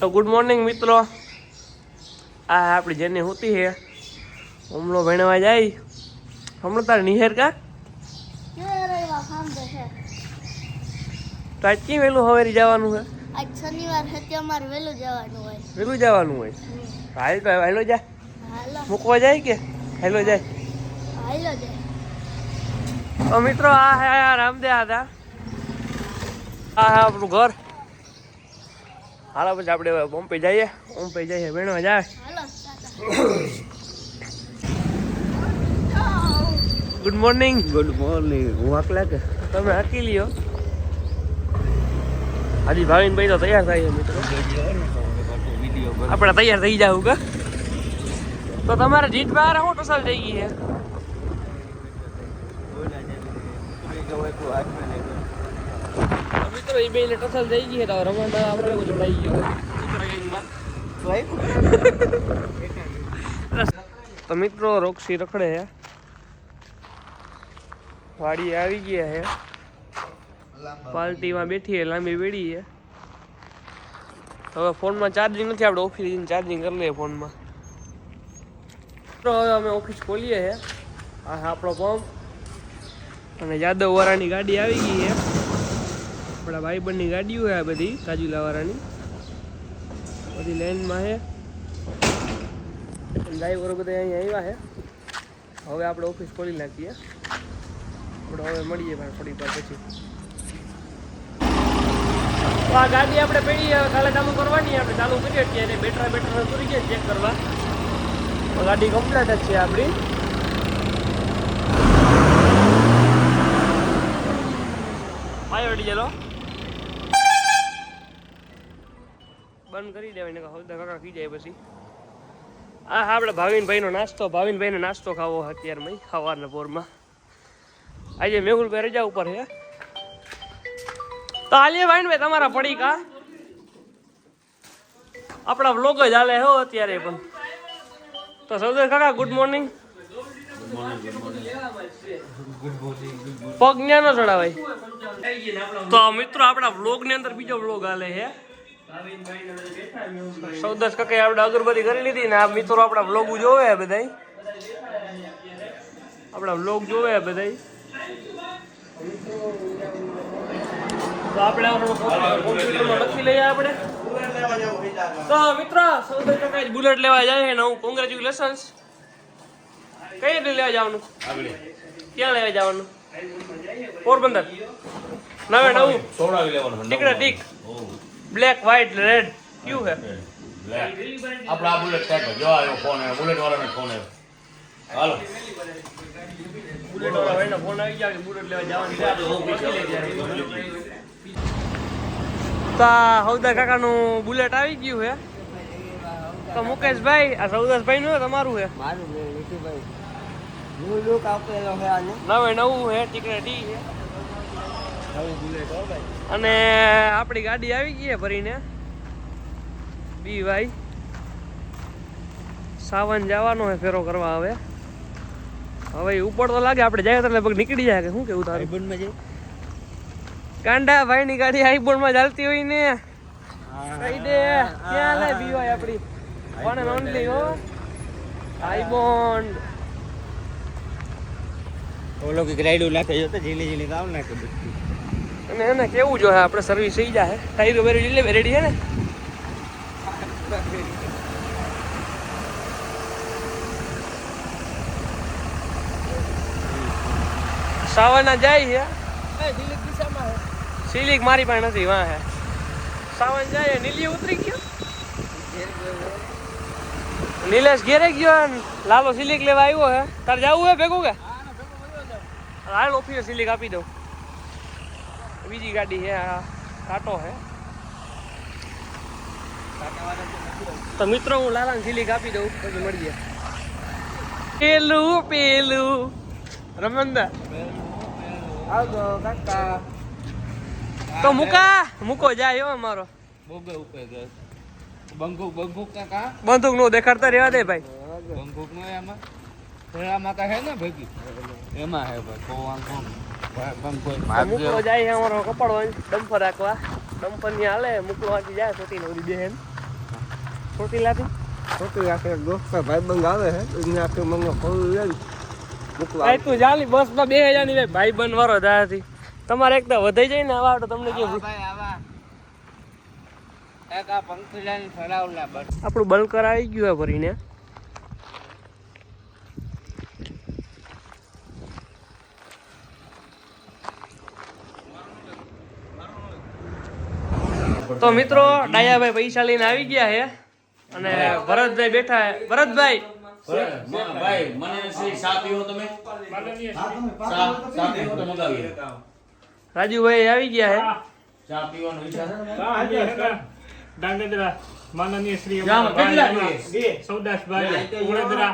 તો good morning મિત્રો. આ આપણી જેની હોતી છે. હમણો ભણવા જાય. હમણાં તારે નિહેર કા? તો આજ કેમ વહેલું હવેરી જવાનું છે? આજ શનિવાર અમારે વહેલું જવાનું હોય. વહેલું જવાનું હોય? હાલ તો હેલો જા. મૂકવા જાય કે? હેલો જાય. હાલો જાય તો મિત્રો આ હે રામદેવ હતા. આ હે આપણું ઘર. હાલો પછી આપણે પંપે જઈએ. પંપે જઈએ ભણવા જાય. ગુડ મોર્નિંગ ગુડ મોર્નિંગ હું આકલા કે? તમે હાકી લ્યો હાજી ભાવિન ભાઈ તો તૈયાર થાય મિત્રો. આપણે તૈયાર થઈ જાવ કે? તો તમારે જીત બહાર હું ટોસલ થઈ ગઈ છે? તો એ બેને ટોસલ થઈ ગઈ તો રમણ આપણે તો મિત્રો રોક્ષી રખડે હે વાડી આવી ગયા હે પાર્ટીમાં બેઠી હે લાંબી વેડી હે હવે ફોનમાં ચાર્જિંગ નથી, આપણે ઓફિસ જઈને ચાર્જિંગ કરી લઈએ ફોનમાં. હવે અમે ઓફિસ ખોલીએ છે. આ આપણો પંપ અને યાદવ વરાની ગાડી આવી ગઈ છે. આપણા ભાઈબંધની ગાડીઓ આ બધી, કાજુ વાળાની બધી લાઈનમાં છે. ડ્રાઈવરો બધા અહીંયા આવ્યા છે. હવે આપણે ઓફિસ ખોલી નાખીએ. આપણે હવે મળીએ ભાઈ થોડી વાર પછી. આ ગાડી આપણે પડી કાલે ચાલુ કરવાની આપણે ચાલુ કરીએ અત્યારે. બેટરા બેટરા ઉતરી ગયા ચેક કરવા. ગાડી કમ્પ્લીટ જ છે આપણી. પાયો અડી બંધ કરી દેવાય ને હવદા કાકા જાય પછી. આ આપણે ભાવિનભાઈનો નાસ્તો ભાવિનભાઈનો નાસ્તો ખાવો અત્યારમાં સવારના પોરમાં. આજે મેહુલભાઈ રજા ઉપર છે. તો હાલીએ ભાઈ તમારા પડી કા આપણા વ્લોગ જ હાલે હો અત્યારે પણ. તો સૌદર કાકા ગુડ મોર્નિંગ પગ ન્યા ન ચડાવાય. તો મિત્રો, આપણા વ્લોગની અંદર બીજો વ્લોગ હાલે છે. સૌદસ કાકા આપણે અગરબત્તી કરી લીધી ને આ મિત્રો આપણા વ્લોગ જોવે બધાય. આપણા વ્લોગ જોવે બધાય. તો આપણે કોમ્પ્યુટરમાં લખી લઈએ આપણે. તો મિત્ર બુલેટ લેવા જાય છે નવું કોંગ્રેચ્યુલેશન્સ કઈ રીતે લેવા જવાનું? ક્યાં લેવા જવાનું? પોરબંદર. નવે નવું. લેવાનું ટીકડા ટીક. બ્લેક વ્હાઇટ રેડ કયું છે આપણે આ બુલેટ ટાઈપ જો આવ્યો ફોન આવ્યો. બુલેટ વાળાનો ફોન આવ્યો. હાલો. બુલેટ વાળા ભાઈનો ફોન આવી ગયા. કે બુલેટ લેવા જવાનું તો આ હવદા કાકાનું બુલેટ આવી ગયું છે તો મુકેશભાઈ આ સૌદાસભાઈ નું તમારું હે? મારું ન્યુ લુક આપેલો હે આને. નવે નવું છે ટીકડા ટી નવું હો. અને આપણી ગાડી આવી ગઈ ભરીને. બી ભાઈ. સાવન જવાનો હે ફેરો કરવા હવે. હવે ઉપર તો લાગે આપણે જાય તો લગભગ નીકળી જાય કે શું કેવું તારું? ભાઈબંધમાં જાય કાંડા ભાઈ ની ગાડી માં ચાલતી હોય ને. દે ક્યાં લે બી ભાઈ આપણી? વન એન્ડ ઓનલી હો. આઈબોન્ડ ઓલો કે રાઈડું નાખે જો તો ઝીલી ઝીલી કામ નાખે બધું. અને એને કેવું જોઈએ? આપણે સર્વિસ થઈ જાય ટાયરો બેરો એટલે રેડી છે ને? સાવરના જાય છે? સિલિક મારી પાસે નથી વાં હે. સાવન જાય નીલી ઉતરી ગયો? નીલેશ ઘેરે ગયો લાલો સિલિક લેવા આવ્યો હે તારે જવું હે ભેગું કે હાલ ઓફિસે સિલિક આપી દઉં. બીજી ગાડી છે આ ટાટો છે. તો મિત્રો હું લાલાને ઝીલી કાપી દઉં પછી મળીએ. પેલું પેલું. રમંદા આવજો કાકા. તો મુકા મૂકો જાય એવો અમારો. બોગે ઉપર ગયો બંગુક બંગુક કાકા. બંદૂક નો દેખાડતા રહેવા દે ભાઈ. બંગુક નો એમાં. એમાં કા હે ને ભેગી? એમાં હે ભાઈ કોવાન કોમ બંગુક મૂકલો જાય અમારો કપાળો ડમ્ફર રાખવા. ડમ્ફરની હાલે મૂકલો વાંચી જાય છોટી નો બેન ચોટીલાથી છોકરી આખે એક દોસ્ત ભાઈબંધ આવે હે એને આખે મને ફોન લે ભાઈ તું જાલી બસમાં બે હજારની ભાઈ બંધ વાળો દાથી તમારે એક તો વધાઈ જાય ને આવા તો તમને કેવું ભાઈ આવા. એક આ પંખીલાની ફરાવલા બસ. આપણું બંધ આવી ગયું હે ભરીને. તો મિત્રો ડાયાભાઈ પૈસા લઈને આવી ગયા છે. અને ભરતભાઈ બેઠા છે. ભરતભાઈ! ભાઈ મને સા પીવો તમે? સા સા પીવો તો મગાવીએ. રાજુભાઈ આવી ગયા છે. પીવાનો માનનીય શ્રી? સૌદાસભાઈ ઉડેદરા?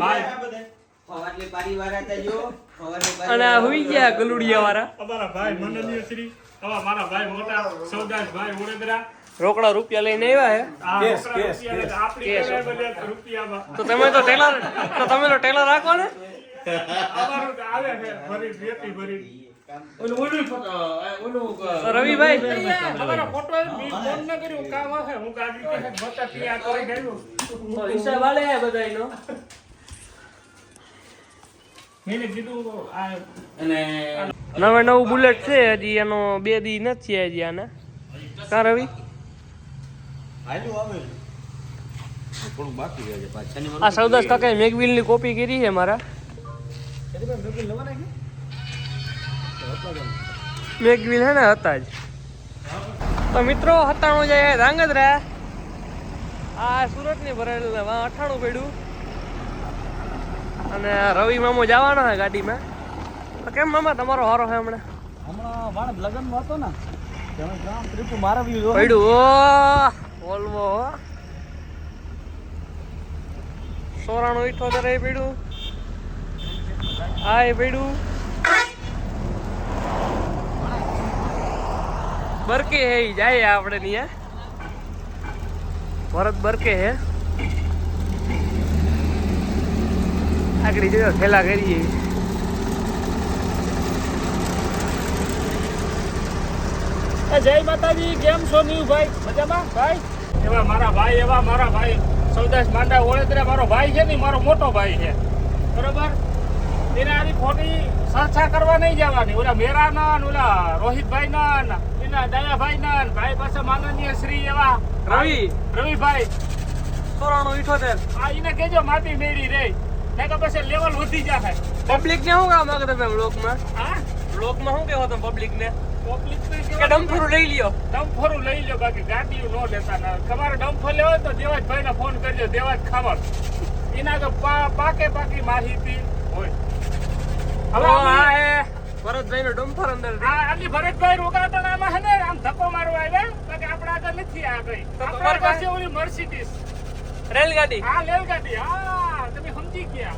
ભાઈ અને આ હુઈ ગયા ગલુડિયા વાળા. અમારા ભાઈ માનનીય શ્રી. મારા ભાઈ મોટા સૌદાસભાઈ ઉડેદરા રોકડા રૂપિયા લઈને આવ્યા બધે રૂપિયામાં. તો તમે તો ટેલર તો તમે તો ટેલર રાખો ને રવિભાઈ? અમારો ફોટો બી ફોન ન કર્યું કામ હું ગાડી કે બતા ત્યાં કરી ગયું તો હિસાબ આલે હે બધાયનો? મેને કીધું અને નવે નવું બુલેટ છે હજી એનો બે દી નથી હજી આને. કા રવિ આ સૌદાસ કાકાએ મેગવિલની કોપી કરી છે મારા. મેગવિલ હે ને હતા જ. તો મિત્રો હતાણું જાય ધાંગધ્રા આ સુરતની ભરેલ અઠાણું પડ્યું. અને રવિ મામો જવાના ગાડીમાં. તો કેમ મામા તમારો હારો હે હમણાં? હમણાં વાણ લગનમાં હતો ને તમે ગામ ટ્રીપ મારા વ્યૂ પડ્યું ઓ ઓલવો હો. સોરાણું ઇઠોતેર એ પડ્યું. આ એ પડ્યું. બરકે હે જાય આપણે નિયા. ભરત બરકે હે. આગળ જોયો ખેલા કરીએ. જય માતાજી કેમ છો નીવભાઈ મજામાં? ભાઈ? એવા મારા ભાઈ એવા મારા ભાઈ. સૌદાસ માંડા ઓળેદરા મારો ભાઈ છે ને મારો મોટો ભાઈ છે. બરોબર? એને આની ખોટી ચર્ચા કરવા નહીં જવાની. ઓલા મેરા ના ઓલા રોહિતભાઈ ના એના દયાભાઈ ના ભાઈ પાસે માનનીય શ્રી એવા રવિ. રવિભાઈ. સોરાણું ઇઠોતેર આ એને કેજો માટી મેળી રે. નહીં તો પછી લેવલ વધી જાય પબ્લિક ને શું કામ માંગો તમે બ્લોકમાં હા? બ્લોકમાં શું કહેવો તમે પબ્લિક ને? કે ડમ્ફરું લઈ લ્યો. ડમ્ફરું લઈ લ્યો બાકી ગાડીઓ નો લેતા ના. તમારે ડમ્ફર લેવો તો દેવાજભાઈ ને ફોન કરજો દેવાજ ખાવા. એના તો પાકે પાકી માહિતી હોય. હવે હવે આ એ ભરતભાઈ નો ડમ્ફર અંદર આટલી ભરતભાઈ રોકાટણામાં છે ને આમ ધક્કો મારવા આવ્યા. બાકી આપણે આગળ નથી આ ગઈ તો તમારી પાસે ઓલી મર્સિડીસ રેલગાડી? હા રેલગાડી. હા તમે સમજી ગયા.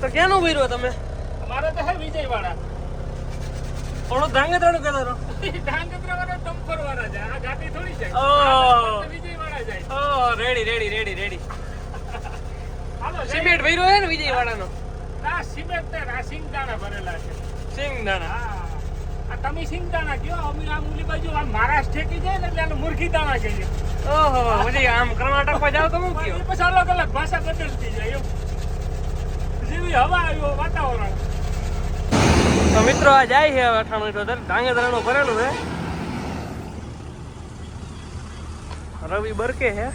તો ક્યાંનું ભર્યો તમે? અમારે તો હે વિજયવાડા થોડું ધાંગધ્રાનું કહેતો હતો. વાળા ડમ્ફર વાળા જાય આ ગાડી થોડી જાય ઓહ. આ તો જાય ઓ રેડી રેડી રેડી રેડી. હાલો સિમેન્ટ ભર્યો હે ને વિજયવાડાનો આ સિમેન્ટ ને આ સિંગદાણા ભરેલા છે. સિંગદાણા. આ તમે સિંગદાણા કયો અમે આ મૂલી બાજુ આ મહારાષ્ટ્ર ઠેકી જાય ને એટલે આને મુરઘી દાણા કહીએ ઓહો પછી આમ કર્ણાટકમાં જાવ તો હું કયો પછી અલગ અલગ ભાષા બદલતી જાય એમ. જેવી હવા આવ્યો વાતાવરણ. તો મિત્રો, આ જાય છે હવે અઠાણું ઇઠોતેર. ધાંગધ્રાનું ભરેલું છે. રવિ બરકે છે.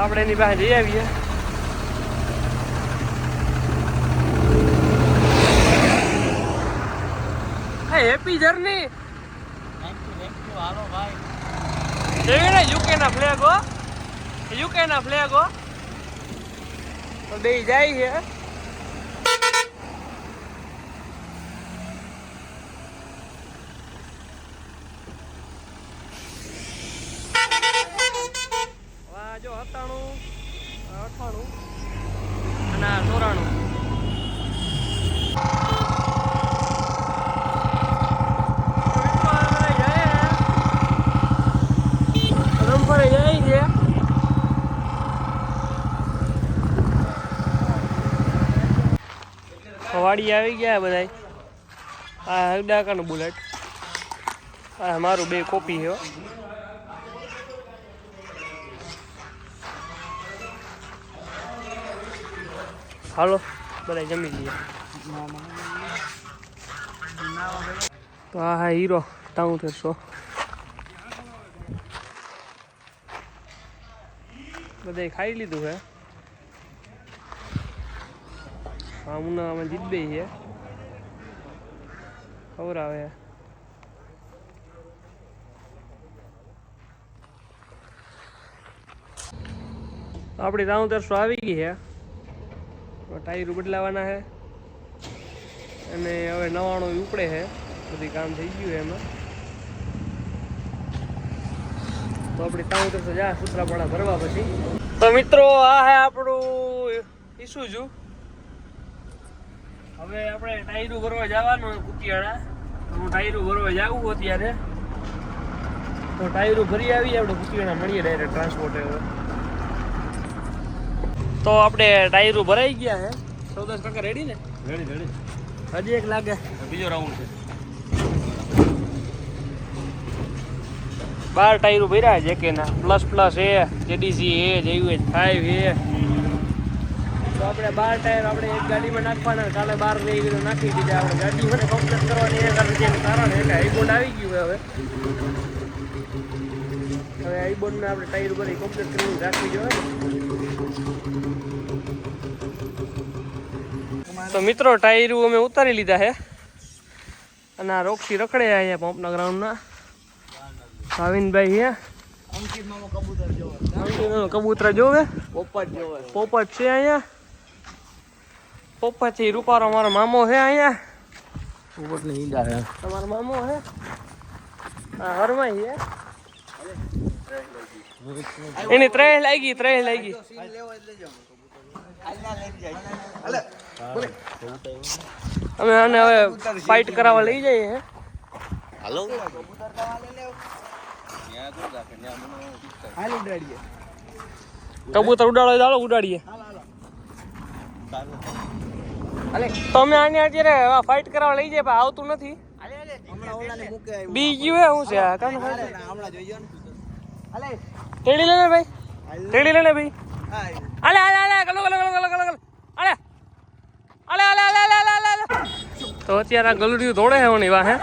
આપણે એની પાસે જઈ આવીએ. Happy journey. જોયું ને યુકે ના ફ્લેગ યુકે ના ફ્લેગ તો બે જાય છે આ જો સત્તાણું આ અઠાણું અને આ ચોરાણું. વાડી આવી ગયા બધા આ હગડાકાનું બુલેટ. આ મારું બે કોપી છે હાલો બધા જમી લઈએ. તો આ હા હીરો ટાઉન તેરસો બધાય ખાઈ લીધું હે. હા ઉનાળામાં જીતબે છે ખબર આવે. આપણી રાઉન્ડ તરસો આવી ગઈ છે ટાયર બદલાવાના છે. અને હવે નવાણું ઉપડે છે. બધી કામ થઈ ગયું એમાં. તો આપણે ટાઉન તરસો જા, સૂત્રાપાડા ભરવા પછી. તો મિત્રો, આ હે આપણું ઈસુજુ. હવે આપણે ટાયરું ભરવા જવાનું કુતિયાળા. તો હું ટાયરું ભરવા જાવું અત્યારે. તો ટાયરું ભરી આવી આપણે કુતિયાળા મળીએ ડાયરેક્ટ ટ્રાન્સપોર્ટ હવે. તો આપણે ટાયરું ભરાઈ ગયા હે. ચૌદસ કાકા રેડી ને? રેડી રેડી હજી એક લાગે. બીજો રાઉન્ડ છે. બાર ટાયરું ભર્યા છે કે ના plus plus A JDC A JUH five A. તો આપણે બાર ટાયર આપણે એક ગાડીમાં નાખવાના. કાલે બાર લઈ ગયો નાખી દીધા. આપણે ગાડી મને કમ્પ્લીટ કરવાની એ કારણ કે એનું કારણ એટલે કે આવી ગયું છે હવે. હવે આઈબોન્ડને આપણે ટાયર ભરી કમ્પ્લીટ કરીને રાખવી જોઈએ તો મિત્રો ટાયરું અમે ઉતારી લીધા છે. અને આ રોક્ષી રખડે અહીંયા પંપના ગ્રાઉન્ડના ભાવિનભાઈ હે કબૂતર જોવે પોપટ જોવે પોપટ છે અહીંયા. પોપટ રૂપારો મારો મામો છે અહીંયા. પોપટ ને ઈંડા હે તમારો મામો છે? હા હરમાઈ હે એની ત્રણ લાગી ત્રણ લાગી. અમે આને હવે ફાઇટ કરાવવા લઈ જઈએ. હાલો. કબૂતર ઉડાડો ચાલો ઉડાડીએ. તમે અમે આને અત્યારે ફાઇટ કરાવવા લઈ જાય પણ આવતું નથી. બી ગયું હે શું છે? આ તેડી લે ને ભાઈ. તેડી લે ને ભાઈ. અલે અલે અલે ગલો ગલો ગલો ગલો ગલો ગલો. અલે અલે અલે અલે અલે અલે તો અત્યારે આ ગલુડિયું દોડે હે ઓની વાહે.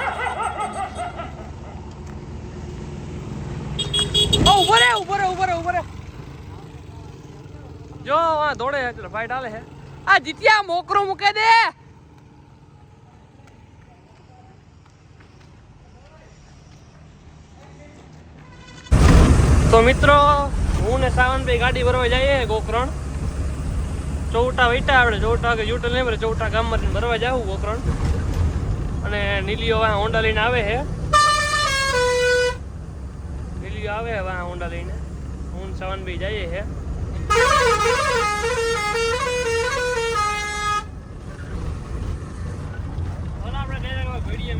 ઓ ઊભો રે ઊભો રે ઊભો રે ઊભો રે. જો આ દોડે હે ભાઈ ડાલે હે. આ જીત્યા મોકરો મૂકે દે. તો મિત્રો હું ને સાવનભાઈ ગાડી ભરવા જઈએ ગોકરણ. ચોવટા વૈટા આપણે, ચોવટા કે યુટલ નહીં મળે, ચોવટા ગામમાં ભરવા જવું કોકરણ અને નીલીઓ વાં હોન્ડા લઈને આવે છે નીલીઓ આવે છે વાં હોન્ડા લઈને. ઊંડ સવાન ભાઈ જઈએ છે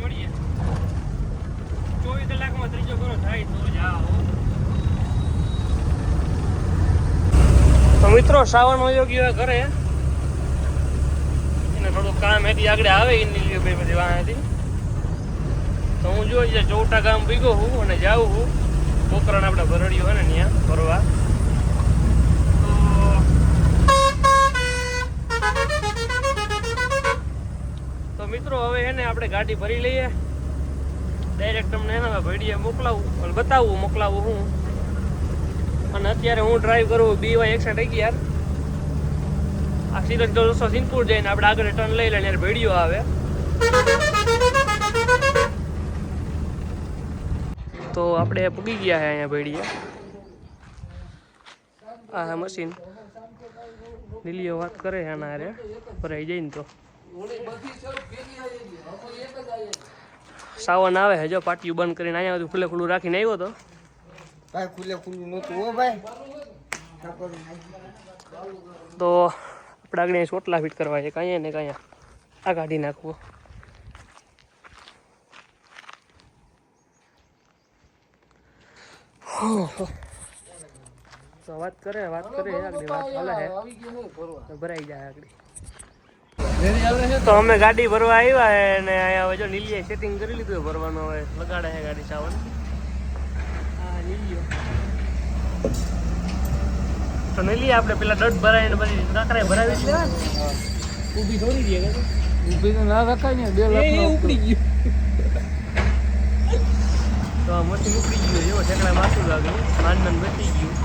મળીએ ચોવીસ કલાકમાં ત્રીજો ઘરો થાય તો જાઓ. તો મિત્રો, શ્રાવણ વયો ગયો ઘરે. એને થોડું કામ હતી આગળ આવે એની લીધે ભાઈ બધી વાંહેથી તો હું જોઈએ ચોટા ગામ ભીગો હું અને જાઉં હું છોકરાને આપણે ભરડ્યું હોય ને ત્યાં ફરવા. તો તો મિત્રો, હવે એને આપણે ગાડી ભરી લઈએ. ડાયરેક્ટ તમને એના ભેડીએ મોકલાવું બતાવવું મોકલાવું હું. અને અત્યારે હું ડ્રાઈવ કરું બી વાય એકસઠ અગિયાર આ સિલેક્ટ દોસ્તો સિંધપુર જઈને આપણે આગળ ટર્ન લઈ લઈને ભેડીઓ આવે. તો આપણે પૂગી ગયા છે અહીંયા ભેડીએ. આ હા મશીન લીલીઓ વાત કરે છે આના હારે. ભરાઈ જઈને તો. સાવન આવે છે જો પાટિયું બંધ કરીને અહીંયા બધું ખુલ્લે ખુલ્લું રાખીને આવ્યો તો. તો આપણે આગળ ચોટલા ફિટ કરવા છે, કાંઈ ને કાંઈ. આ કાઢી નાખવું તો વાત કરે વાત કરે આગળ વાત હાલે છે. ભરાઈ જાય આગળ. તો અમે ગાડી ભરવા આવ્યા અને અહીંયા હવે જો નીલીએ સેટિંગ કરી લીધું ભરવાનું હવે લગાડે છે ગાડી સાવન હા નહીં તો નીલીએ આપણે પેલા દોઢ ભરાઈને પછી કાંકરા ભરાવી જ લેવા ને. ઊભી થોડી દે કે ઊભી તો ના રખાય ને બે લાખ ઉપડી ગયું. તો આ મોટી ઉપડી ગયું એવો ઠેકડા માથું લાગે માંડન બચી ગયું.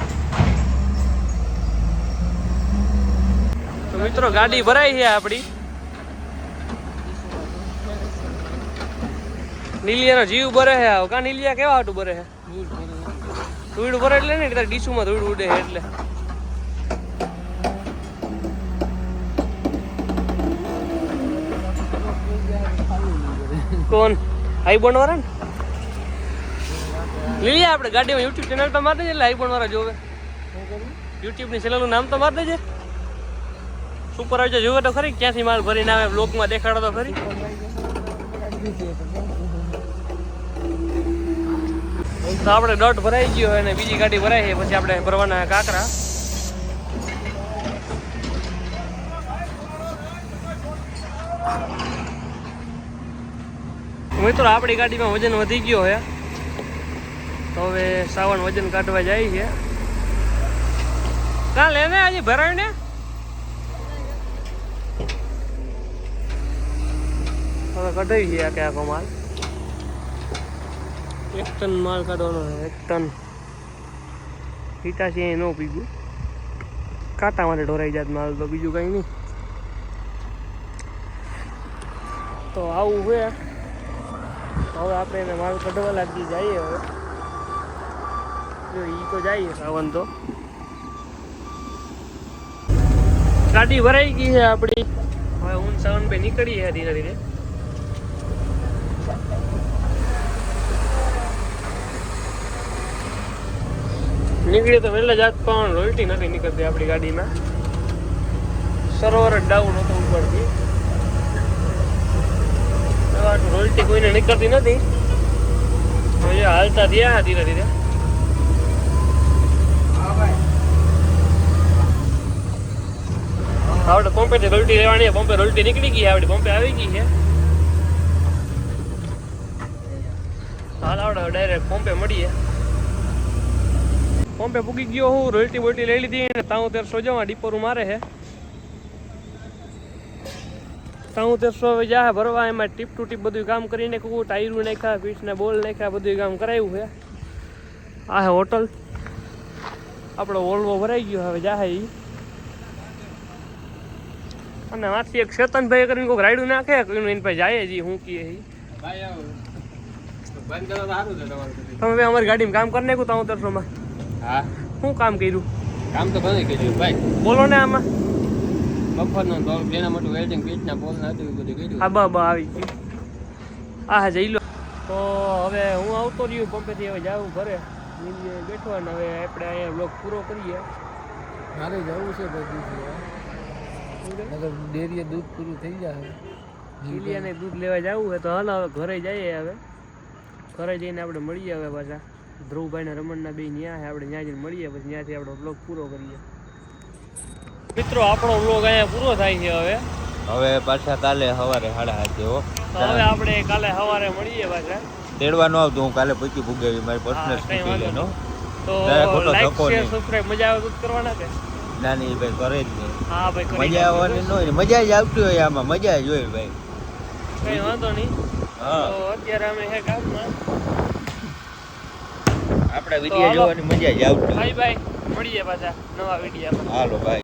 તો મિત્રો ગાડી ભરાઈ છે આપણી નીલિયાનો જીવ ભરે છે આવ. કા નીલિયા કેવા હાટું ભરે છે? ધૂળ ભરે એટલે ને, તારે ડીશુમાં ધૂળ ઉડે એટલે. કોણ? આઈબોન વાળા ને? લઈ આપણે ગાડીમાં યુટ્યુબ ચેનલ તો મારી દેજે એટલે આઈફોન વાળા જોવે. યુટ્યુબની ચેનલનું નામ તો માર દેજે. સુપર આવી જોવે તો ખરી, ક્યાંથી માલ ભરીને આવે બ્લોગમાં દેખાડો તો ખરી. તો આપણે દોઢ ભરાઈ ગયો અને બીજી ગાડી ભરાઈ છે, પછી આપણે ભરવાના કાકરા. મિત્રો, આપણી ગાડીમાં વજન વધી ગયો છે. તો હવે સાવણ વજન કાઢવા જાય છે. કાલે લેને આજે ભરાયું ને હવે કઢાવી ગયા આખે આખો માલ. એક ટન માલ કાઢવાનો છે, એક ટન. પીતા અહીં ન પીગું કાંટા માટે ઢોરાઈ જાત માલ તો બીજું કંઈ નહીં. તો આવું હોય હવે આપણે એને માલ કઢવા લાગી જઈએ હવે. જો ઈ તો જાય સાવન તો. ગાડી ભરાઈ ગઈ છે આપણી. હવે ઊન સાવન ભાઈ નીકળી છે ધીરે ધીરે. નીકળી તો વહેલા જાત પણ રોલટી નથી નીકળતી આપણી ગાડીમાં. સરોવર જ ડાઉન હતો ઉપરથી. રોલટી કોઈને નીકળતી નથી. તો એ હાલતા થયા ધીરે ધીરે. આપણે પંપે થી રોલટી લેવાની પંપે રોલટી નીકળી ગઈ આપણી પંપે આવી ગઈ છે હાલ આપણે ડાયરેક્ટ પંપે મળીએ. પંપે પૂગી ગયો હું રોલટી બોલટી લઈ લીધી અને તાઉ તેરસો જવા ડીપોરું મારે છે તાઉ તેરસો હવે જા ભરવા એમાં ટીપ ટુ ટીપ બધું કામ કરીને કહું ટાયરું નાખ્યા પીઠને બોલ નાખ્યા બધું કામ કરાવ્યું છે આ હે હોટલ. આપણો વોલ્વો ભરાઈ ગયો હવે જાહે ઈ. અને માથી એક શેતનભાઈ કરીને કોઈક રાયડું નાખે કોઈનું એની પાસે જાય જી હું કીએ તો. તમે અમારી ગાડીમાં કામ કરી નાખ્યું તાઉ તેરસોમાં હા? શું કામ કર્યું? કામ તો ઘણું કર્યું. ભાઈ બોલો ને આમાં. મફતનો તો જેના મોટું વેલ્ડિંગ પીચના પોલ ના હતું બધું કર્યું. હા બા બા આવી ગયું. આ હા જઈ લો. તો હવે હું આવતો રહ્યું પંપેથી હવે જાવું ઘરે. બેઠો ને હવે આપણે અહીંયા બ્લોક પૂરો કરીએ. મારે જવું છે બધું ડેરીએ દૂધ પૂરું થઈ જાય લીલિયાને દૂધ લેવા જવું હોય તો હાલ હવે ઘરે જઈએ હવે. ઘરે જઈને આપણે મળીએ હવે પાછા. ધ્રુવભાઈ ને રમણના બે ન્યા છે આપણે ત્યાં જઈને મળીએ પછી ત્યાંથી આપણો બ્લોગ પૂરો કરીએ. મિત્રો આપણો બ્લોગ અહીંયા પૂરો થાય છે હવે. હવે પાછા કાલે સવારે સાડા સાતે હો. હવે આપણે કાલે સવારે મળીએ પાછા. તેડવા ન આવતું હું કાલે પૂછી ભૂગેવી મારી પર્સનલ સ્કૂટી લઈને તો લાઈક શેર સબસ્ક્રાઇબ મજા આવે તો કરવાના કે? ના નહીં ભાઈ કરે જ નહીં. હા ભાઈ કરી મજા આવવાની ન હોય મજા જ આવતી હોય આમાં મજા જ હોય ભાઈ. કઈ વાંધો નહીં. હા. તો અત્યારે અમે હે ગામમાં. આપણા વીડિયો જોવાની મજા જ આવતી ભાઈ બાય મળીએ પાછા નવા વિડીયોમાં. હાલો ભાઈ.